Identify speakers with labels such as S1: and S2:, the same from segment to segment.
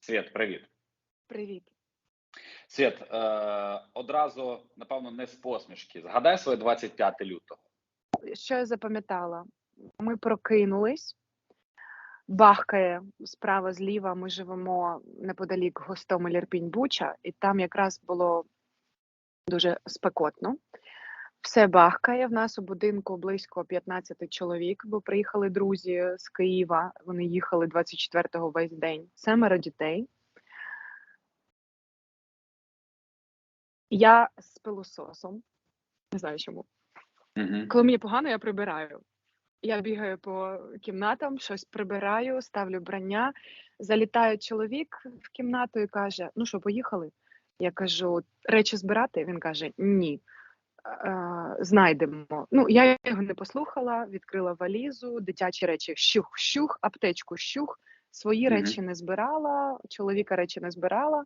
S1: Світ, привіт.
S2: Привіт.
S1: Світ, е, одразу, напевно, не з посмішки. Згадай своє 25 лютого.
S2: Що я запам'ятала? Ми прокинулись, бахкає справа зліва. Ми живемо неподалік Гостомель Ірпінь Буча, і там якраз було дуже спекотно. Все бахкає. В нас у будинку близько 15 чоловік, бо приїхали друзі з Києва. Вони їхали 24-го весь день. Семеро дітей. Я з пилососом. Не знаю чому.
S1: Угу.
S2: Коли мені погано, я прибираю. Я бігаю по кімнатам, щось прибираю, ставлю брання. Залітає чоловік в кімнату і каже: Ну що, поїхали? Я кажу, речі збирати. Він каже: Ні. Е, знайдемо. Ну, я його не послухала, відкрила валізу, дитячі речі щух-щух, аптечку щух, свої
S1: Мгм.
S2: речі не збирала, чоловіка речі не збирала.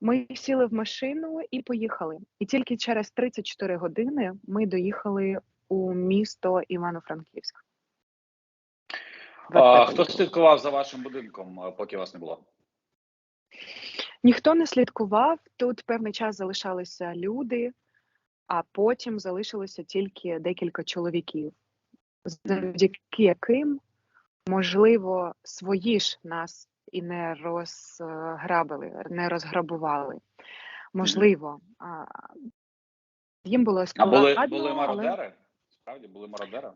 S2: Ми сіли в машину і поїхали. І тільки через 34 години ми доїхали у місто Івано-Франківськ.
S1: А, хто слідкував за вашим будинком, е, поки вас не було?
S2: Ніхто не слідкував. Тут певний час залишалися люди, а потім залишилося тільки декілька чоловіків, завдяки яким, можливо, свої ж нас і не розграбили, не розграбували. Можливо, їм було
S1: А були,
S2: складно,
S1: були
S2: але
S1: мародери? Справді були мародери?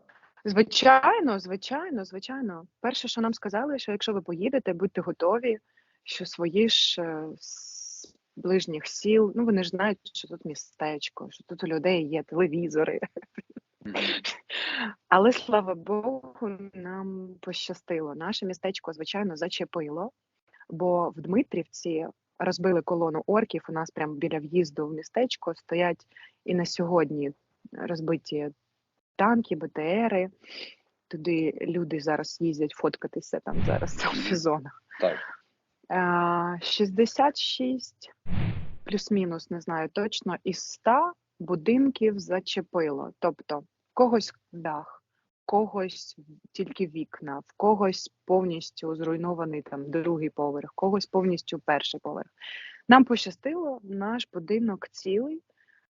S2: звичайно, звичайно, звичайно. Перше, що нам сказали, що якщо ви поїдете, будьте готові, що свої ж е, ближніх сіл, ну вони ж знають, що тут містечко, що тут у людей є телевізори. Але слава Богу, нам пощастило. Наше містечко, звичайно, зачепило, бо в Дмитрівці розбили колону орків. У нас прямо біля в'їзду в містечко стоять і на сьогодні розбиті танки, БТРи. Туди люди зараз їздять фоткатися там зараз селфі-зона.
S1: Так.
S2: А, 66 плюс-мінус, не знаю точно, із 100 будинків зачепило. Тобто, в когось дах, в когось тільки вікна, в когось повністю зруйнований там другий поверх, в когось повністю перший поверх. Нам пощастило, наш будинок цілий.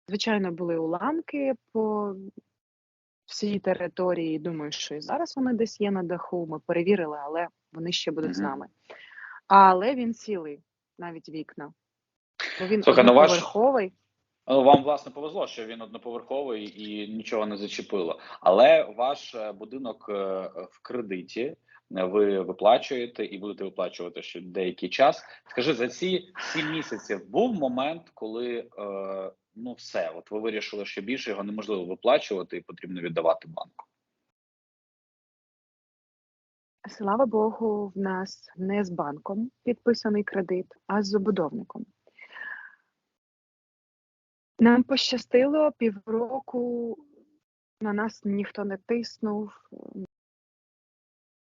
S2: Звичайно, були уламки по всій території. Думаю, що і зараз вони десь є на даху. Ми перевірили, але вони ще будуть з нами. Але він цілий, навіть вікна. Бо він
S1: Слухай, ну ваш-. Ну, Вам власне повезло, що він одноповерховий і нічого не зачепило. Але ваш е, будинок е, в кредиті. е, Ви виплачуєте і будете виплачувати ще деякий час. Скажи, за ці сім місяців був момент, коли е, ну все, от ви вирішили, що більше його неможливо виплачувати і потрібно віддавати банку.
S2: Слава Богу, в нас не з банком підписаний кредит, а з забудовником. Нам пощастило півроку, на нас ніхто не тиснув.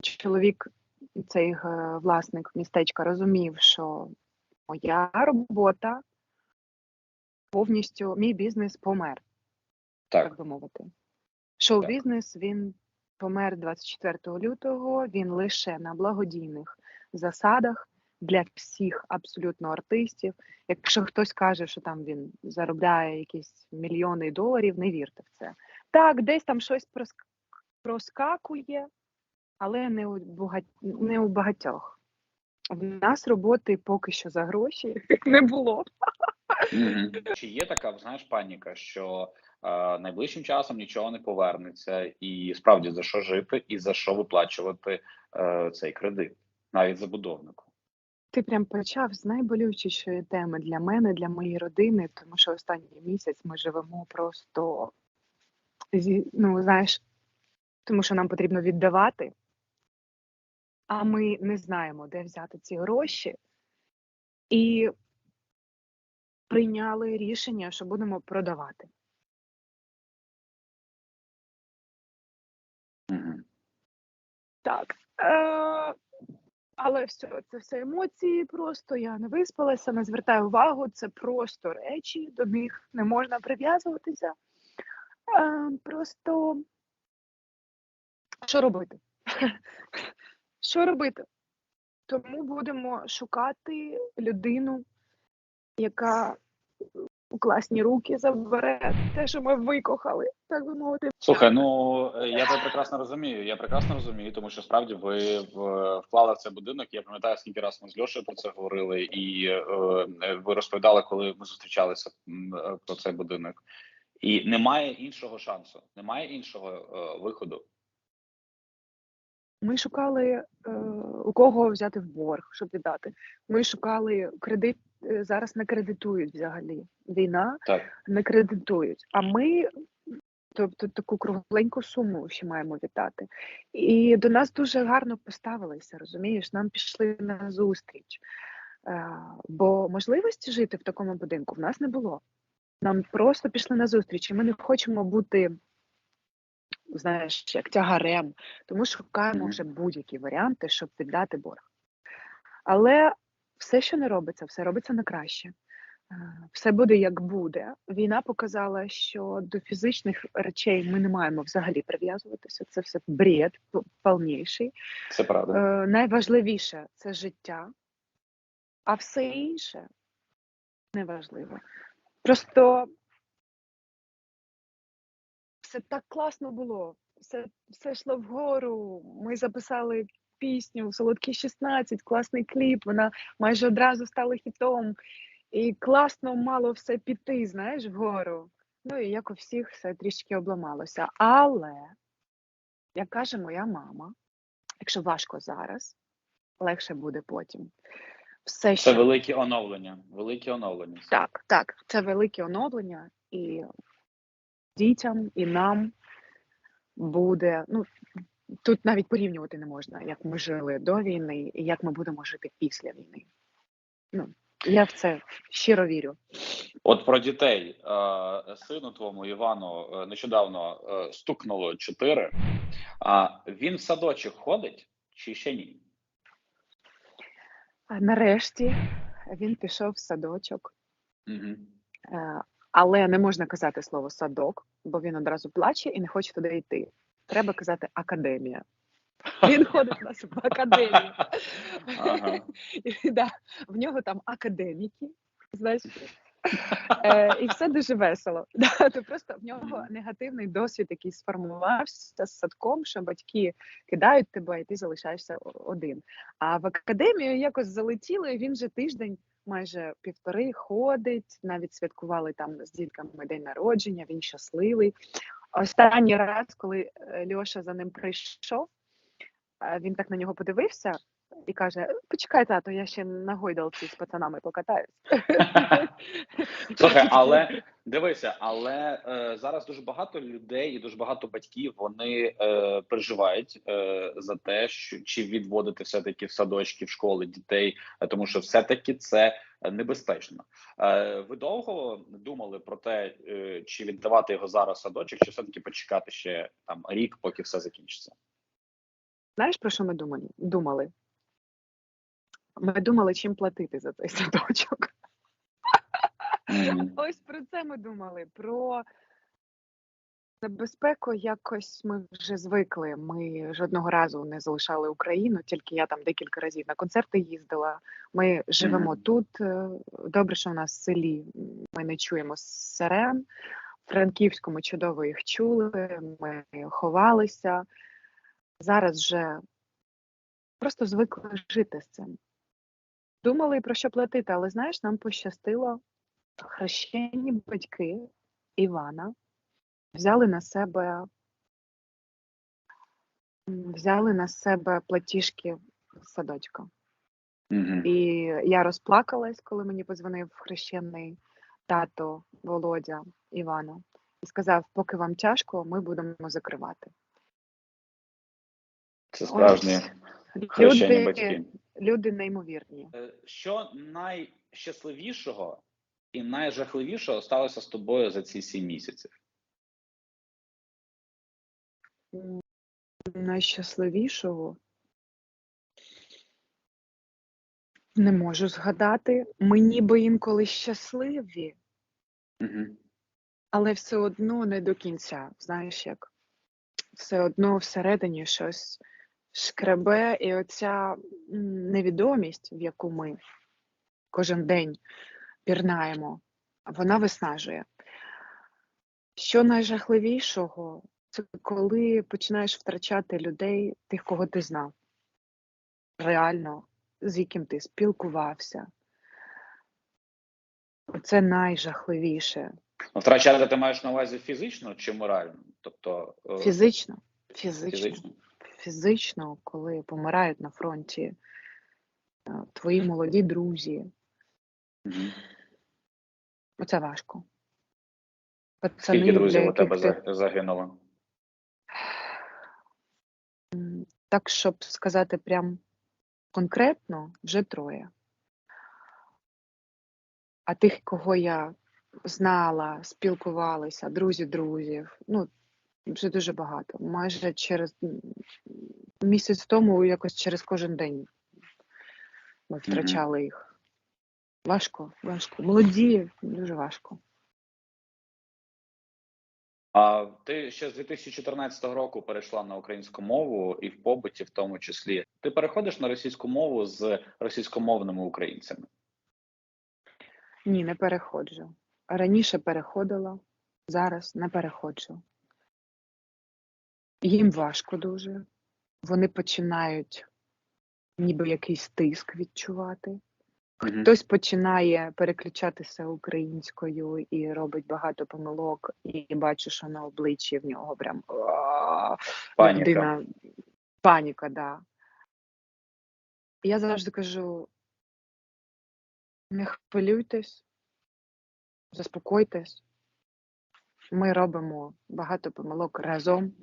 S2: Чоловік, цей е, власник містечка, розумів, що моя робота повністю, мій бізнес помер, так,
S1: Так,
S2: би мовити. Шоу-бізнес він помер 24 лютого. Він лише на благодійних засадах для всіх абсолютно артистів. Якщо хтось каже, що там він заробляє якісь мільйони доларів, не вірте в це. Так, десь там щось проск- проскакує, але не у, багать... не у багатьох. В нас роботи поки що за гроші не було.
S1: Чи є така знаєш паніка, що е, найближчим часом нічого не повернеться, і справді за що жити, і за що виплачувати е, цей кредит, навіть забудовнику.
S2: Ти прям почав з найболючішої теми для мене, для моєї родини, тому що останній місяць ми живемо просто зі, ну, знаєш, тому що нам потрібно віддавати, а ми не знаємо, де взяти ці гроші, і прийняли рішення, що будемо продавати. Так. Е- але все, це все емоції. Просто я не виспалася, не звертаю увагу. Це просто речі, до них не можна прив'язуватися. Е- просто що робити? Що робити? Тому будемо шукати людину, яка у класні руки забере те, що ми викохали, так би мовити.
S1: Слухай, ну е, я тебе прекрасно розумію. Я прекрасно розумію, тому що справді ви вклали в цей будинок. Я пам'ятаю, скільки раз ми з Льошею про це говорили, і е, е, ви розповідали, коли ми зустрічалися е, про цей будинок. І немає іншого шансу, немає іншого е, виходу.
S2: Ми шукали е, у кого взяти в борг, щоб віддати. Ми шукали кредит. Е, Зараз не кредитують взагалі. Війна
S1: Так,
S2: не кредитують. А ми, тобто, таку кругленьку суму ще маємо віддати. І до нас дуже гарно поставилися, розумієш? Нам пішли на зустріч. Е, бо можливості жити в такому будинку в нас не було. Нам просто пішли на зустріч, і ми не хочемо бути, знаєш, як тягарем, тому шукаємо вже будь-які варіанти, щоб віддати борг. Але все, що не робиться, все робиться на краще. Е, Все буде як буде. Війна показала, що до фізичних речей ми не маємо взагалі прив'язуватися. Це все бред повніший.
S1: це правда.
S2: Е, найважливіше це життя, а все інше неважливо. Просто все так класно було. Все, все йшло вгору. Ми записали пісню Солодкі 16, класний кліп. Вона майже одразу стала хітом. І класно мало все піти, знаєш, вгору. Ну і як у всіх все трішки обламалося. Але, як каже моя мама, якщо важко зараз, легше буде потім. Все
S1: Це
S2: ще
S1: великі оновлення. Великі оновлення.
S2: так, так, це велике оновлення, і дітям, і нам буде. Ну тут навіть порівнювати не можна, як ми жили до війни і як ми будемо жити після війни. Ну, я в це щиро вірю.
S1: От про дітей Е, сину твому Івану е, нещодавно е, стукнуло 4. А він в садочок ходить чи ще ні?
S2: Нарешті він пішов в садочок,
S1: Угу.
S2: але не можна казати слово садок, бо він одразу плаче і не хоче туди йти. Треба казати академія. Він ходить у нас в академію.
S1: Ага.
S2: І, да, в нього там академіки, знаєш, е, і все дуже весело. Да, то просто в нього негативний досвід, який сформувався з садком, що батьки кидають тебе, і ти залишаєшся один. А в академію якось залетіло, і він же тиждень. Майже півтори ходить, навіть святкували там з дітками день народження, він щасливий. Останній раз, коли е, Льоша за ним прийшов, е, він так на нього подивився і каже: Почекай, тато, я ще на гойдалці з пацанами покатаюсь.
S1: Слухай, але дивися, але е, зараз дуже багато людей і дуже багато батьків вони е, переживають е, за те, що чи відводити все таки в садочки, в школи дітей, тому що все таки це небезпечно. Е, ви довго думали про те, е, чи віддавати його зараз садочок, чи все таки почекати ще там рік, поки все закінчиться?
S2: Знаєш, про що ми думали? думали? Ми думали, чим платити за цей садочок.
S1: Мгм.
S2: Ось про це ми думали. Про небезпеку якось ми вже звикли. Ми жодного разу не залишали Україну, тільки я там декілька разів на концерти їздила. Ми живемо
S1: Мгм.
S2: тут. Добре, що в нас в селі ми не чуємо сирен. В Франківську ми чудово їх чули, ми ховалися. Зараз вже просто звикли жити з цим. Думали про що платити, але знаєш, нам пощастило. Хрещені батьки Івана взяли на себе взяли на себе платіжки з садочка.
S1: Мгм.
S2: І я розплакалась, коли мені подзвонив хрещений тато Володя Івана і сказав: поки вам тяжко, ми будемо закривати.
S1: Це справжні хрещені
S2: Люди,
S1: батьки.
S2: люди неймовірні.
S1: Е, Що найщасливішого і найжахливішого сталося з тобою за ці сім місяців?
S2: Найщасливішого. Не можу згадати. Ми ніби інколи щасливі,
S1: Угу.
S2: але все одно не до кінця. Знаєш як? Все одно всередині щось, шкребе, і оця невідомість, в яку ми кожен день пірнаємо, вона виснажує. Що найжахливішого, це коли починаєш втрачати людей, тих, кого ти знав, реально, з яким ти спілкувався. Це найжахливіше.
S1: Ну, Втрачати ти маєш на увазі фізично чи морально? Тобто е,
S2: Фізично, фізично,
S1: фізично.
S2: фізично, коли помирають на фронті е, твої молоді друзі,
S1: Мгм.
S2: оце важко. Пацани,
S1: Скільки друзів у тебе
S2: ти-
S1: загинуло?
S2: Так, щоб сказати прям конкретно, вже троє. А тих, кого я знала, спілкувалася, друзі друзів, ну, вже дуже багато. Майже через місяць тому, якось через кожен день ми втрачали їх. Важко, важко. Молоді, дуже важко.
S1: А ти ще з 2014 року перейшла на українську мову і в побуті, в тому числі. Ти переходиш на російську мову з російськомовними українцями.
S2: Ні, не переходжу. Раніше переходила, зараз не переходжу. Їм важко дуже. Вони починають ніби якийсь тиск відчувати. Хтось починає переключатися українською і робить багато помилок, і бачу, що на обличчі в нього прям
S1: Паніка.
S2: людина паніка, да. Я завжди кажу: не хвилюйтесь, заспокойтесь. Ми робимо багато помилок разом,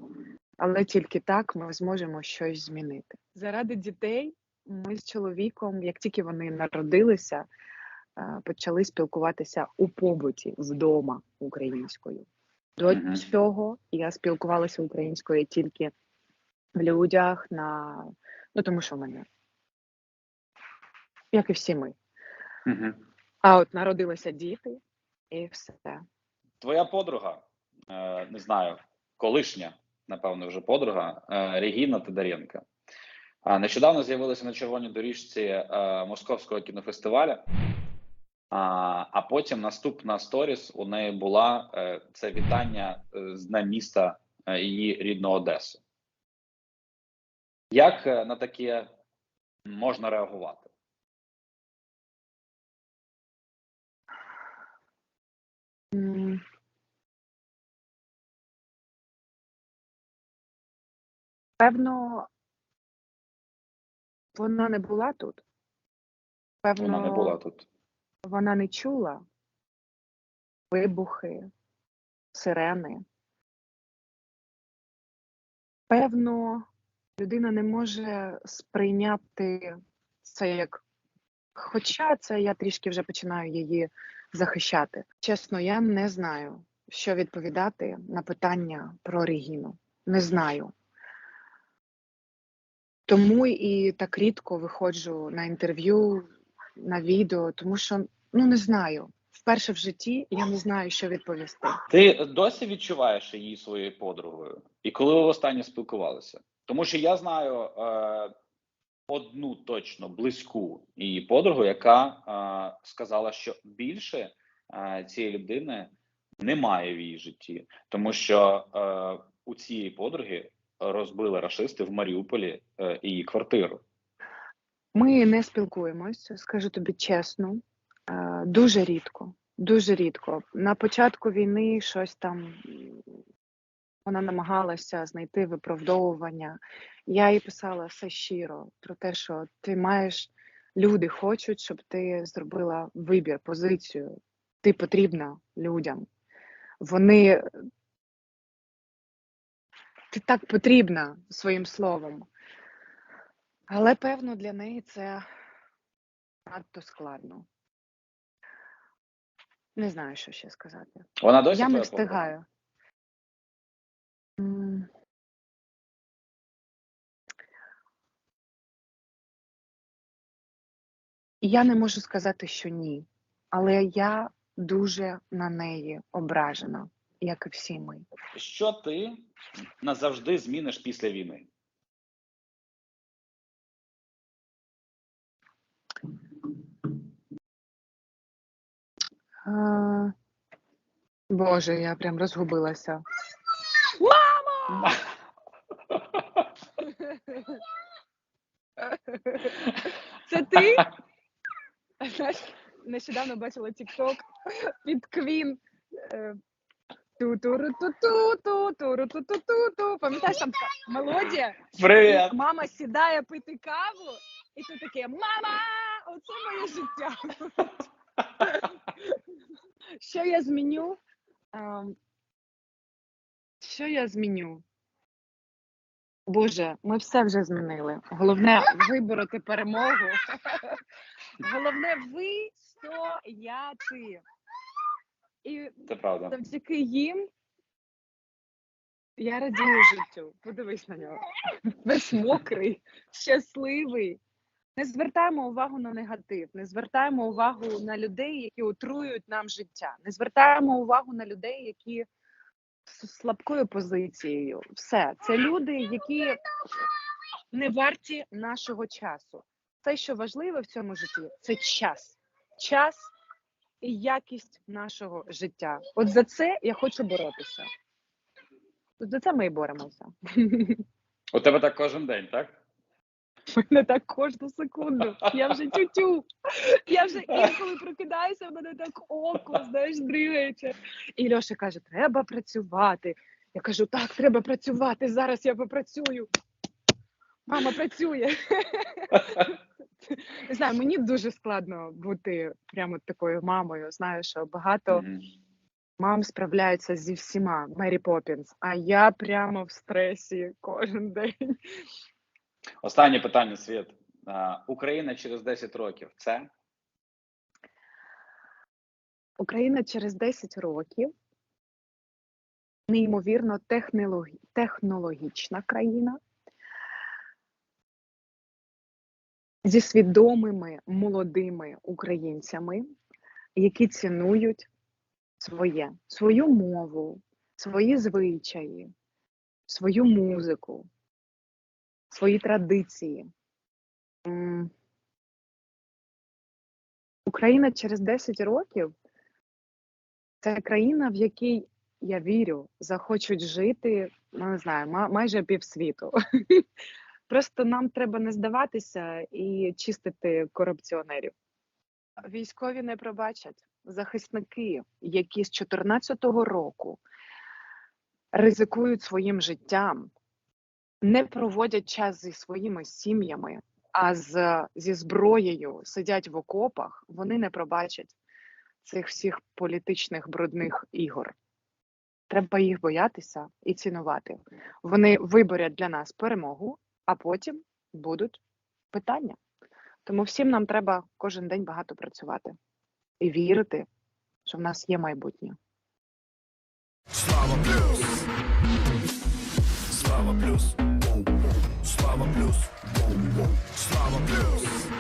S2: але тільки так ми зможемо щось змінити. Заради дітей ми з чоловіком, як тільки вони народилися, е, почали спілкуватися у побуті вдома українською. До цього я спілкувалася українською тільки в людях на ну тому що в мене, як і всі ми.
S1: Мгм.
S2: А от народилися діти, і все.
S1: Твоя подруга, е, не знаю, колишня, напевно, вже подруга е, Регіна Тодоренко. Нещодавно з'явилася на червоній доріжці е, Московського кінофестиваля. А, потім наступна сторіс у неї була е, це вітання е, з дня міста її рідного Одеси. Як на таке можна реагувати?
S2: Певно, вона не була тут. Певно,
S1: Вона не була тут.
S2: вона не чула вибухи, сирени. Певно, людина не може сприйняти це як. Хоча це я трішки вже починаю її захищати. Чесно, я не знаю, що відповідати на питання про Регіну. Не знаю. Тому і так рідко виходжу на інтерв'ю, на відео, тому що ну не знаю. Вперше в житті я не знаю, що відповісти.
S1: Ти досі відчуваєш її своєю подругою? І коли ви востаннє спілкувалися? Тому що я знаю е, одну точно близьку її подругу, яка е, сказала, що більше е, цієї людини немає в її житті, тому що е, у цієї подруги розбили рашисти в Маріуполі е, її квартиру.
S2: Ми не спілкуємось, скажу тобі чесно, е, дуже рідко. Дуже рідко. На початку війни щось там вона намагалася знайти виправдовування. Я їй писала все щиро про те, що ти маєш, люди хочуть, щоб ти зробила вибір, позицію. Ти потрібна людям. Вони ти так потрібна своїм словом. Але певно для неї це надто складно. Не знаю, що ще сказати.
S1: Вона досі
S2: Я не
S1: подруга?
S2: встигаю. М. Я не можу сказати, що ні, але я дуже на неї ображена, як і всі ми.
S1: Що ти назавжди зміниш після війни?
S2: А... Боже, я прям розгубилася. Мама! Це ти? Нещодавно бачила тік-ток Квін. Ту-ту-ру-ту-ту-ту-ту-ру-ту-ту-ту-ту. Пам'ятаєш, там така мелодія?
S1: Привіт!
S2: Мама сідає пити каву, і ти таке Мама! Оце моє життя. Що я зміню? Що я зміню? Боже, ми все вже змінили. Головне вибороти перемогу. Головне вистояти. І
S1: Це правда.
S2: завдяки їм я радію життю. Подивись на нього. Весь мокрий, щасливий. Не звертаємо увагу на негатив, не звертаємо увагу на людей, які отруюють нам життя, не звертаємо увагу на людей, які з слабкою позицією. Все, це люди, які не варті нашого часу. Те, що важливе в цьому житті, це час. Час і якість нашого життя. От за це я хочу боротися. От за це ми і боремося.
S1: У тебе так кожен день, так?
S2: У мене так кожну секунду. Я вже тютю. Я вже інколи прокидаюся, в мене так око, знаєш, дригається. І Льоша каже: треба працювати. Я кажу, так, треба працювати. Зараз я попрацюю. Мама працює. Не знаю, мені дуже складно бути прямо такою мамою. Знаю, що багато
S1: Мгм.
S2: мам справляються зі всіма Мері Поппінс, а я прямо в стресі кожен день.
S1: Останнє питання, Світ. Україна через 10 років це
S2: Україна через 10 років неймовірно технологічна країна зі свідомими молодими українцями, які цінують своє, свою мову, свої звичаї, свою музику, свої традиції. Україна через 10 років це країна, в якій я вірю, захочуть жити, ну не знаю, ма- майже півсвіту. Просто нам треба не здаватися і чистити корупціонерів. Військові не пробачать захисники, які з 2014 року ризикують своїм життям, не проводять час зі своїми сім'ями, а з, зі зброєю сидять в окопах, вони не пробачать цих всіх політичних брудних ігор. Треба їх боятися і цінувати. Вони виборять для нас перемогу, а потім будуть питання. Тому всім нам треба кожен день багато працювати і вірити, що в нас є майбутнє.
S3: Слава плюс. Слава плюс. Слава плюс. Слава плюс.